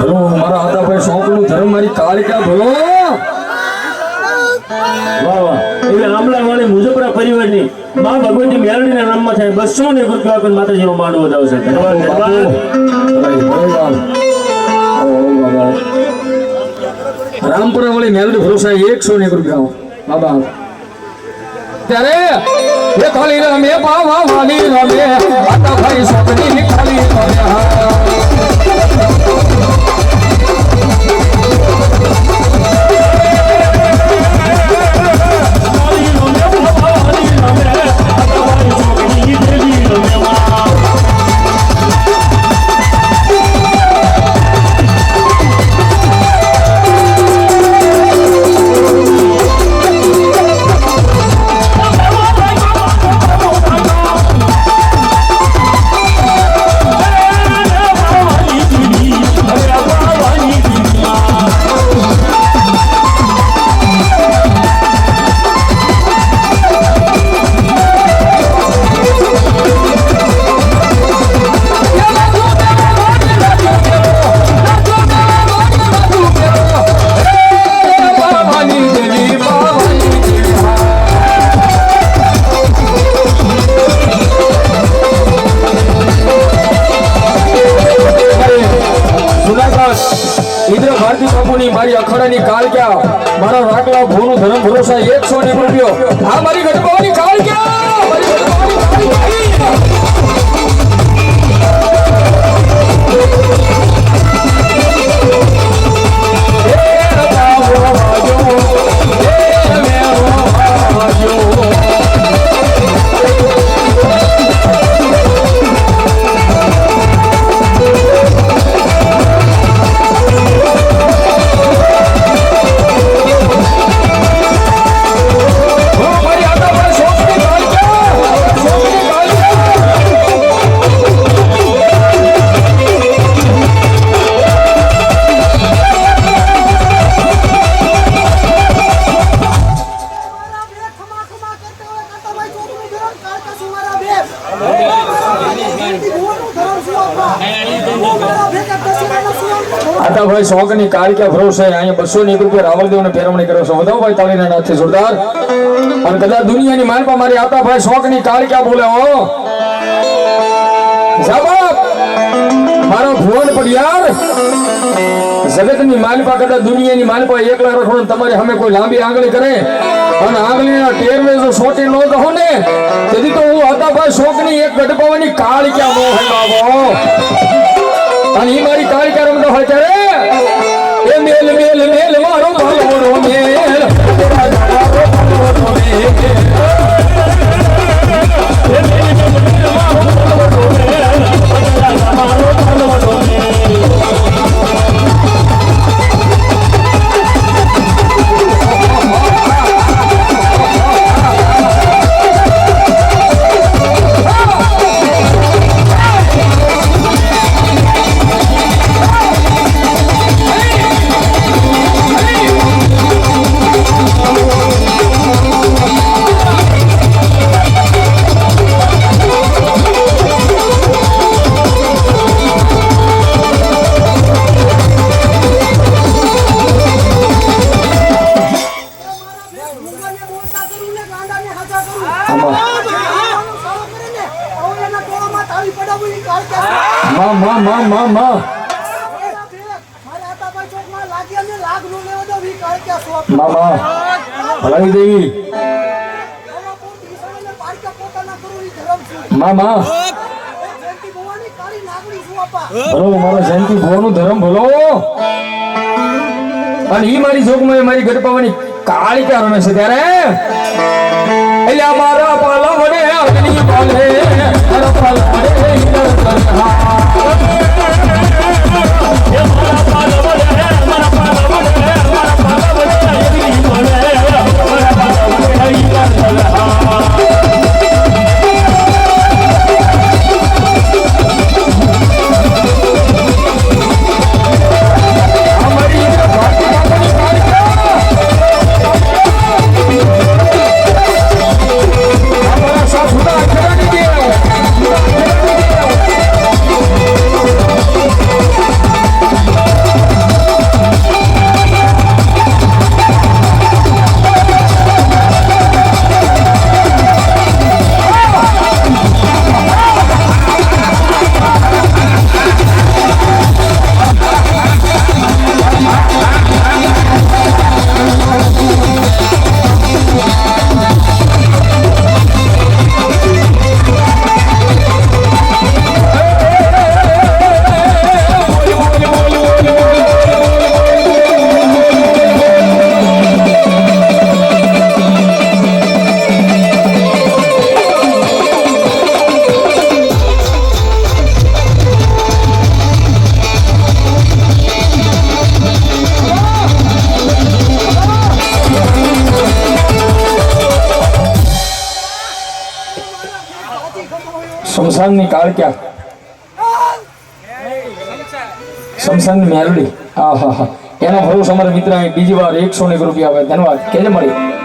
ભલો મારા હતા ભાઈ શોખનું ધર્મ મારી કાળિકા ભલો વાહ વાહ. એટલે મુજબરા પરિવારની મા ભગવતી મેરડીના નામમાં થાય. બસો ને આપીને માતાજીનો માંડવો બાબા. રામપુરા વાળી મેલડી ભરોસા એકસો ને રૂપિયા બાબા ત્યારે એ ખાલી રમે બાવા વાલી રમે. આતા ભાઈ સોકની ખાલી ઇન્દ્ર ભારતી પ્રભુની મારી અખાડાની કાળ ક્યાં? મારા રાખલા ભોનું ધર્મ ભરોસા એકસો ને રૂપિયો. આ મારી ગઢબાની કાળ ક્યાં? સુવાનનું શોખની કાર ક્યાં ફરો છે અહીંયા બસો ને એક રૂપિયા રાવળદેવને ફેરવણી કરો છો. વધાવો ભાઈ તાળીના નાથથી જોરદાર. અને કદાચ દુનિયાની માનપા મારી આતા ભાઈ શોખની કાર કાળક્યા બોલે હો? મારો ભુવન જગત જગતની માલપા કદાચ દુનિયાની માલપા એકલા રખડો તમારે સામે કોઈ લાંબી આંગળી કરે. અને આંગળીના ટેરવે જો સોટી ન દો ને, તેથી તો હું હતા ભાઈ શોખની એક ગઢપાવાની કાળ ક્યાં મોહ બાબો? અને ઈ મારી કાળિકા રમતો હોય ત્યારે એ મેલ મેલ મેલ મારો મેલ. નાગરી છું. આપા. ભલો મારો જયંતિ ભોનું ધર્મ ભલો. અને ઈ મારી જોગમાં મારી ગઢપાવાની કાળિકા રમે છે ત્યારે. એટલે મારા પાલા વડે પાલે શમશાનની કાળક્યા શમશાનની મેરડી હા હા હા એનો ભરોસ અમારા મિત્ર બીજી વાર એકસો ને એક રૂપિયા આવે ધન્યવાદ. કેને મળી?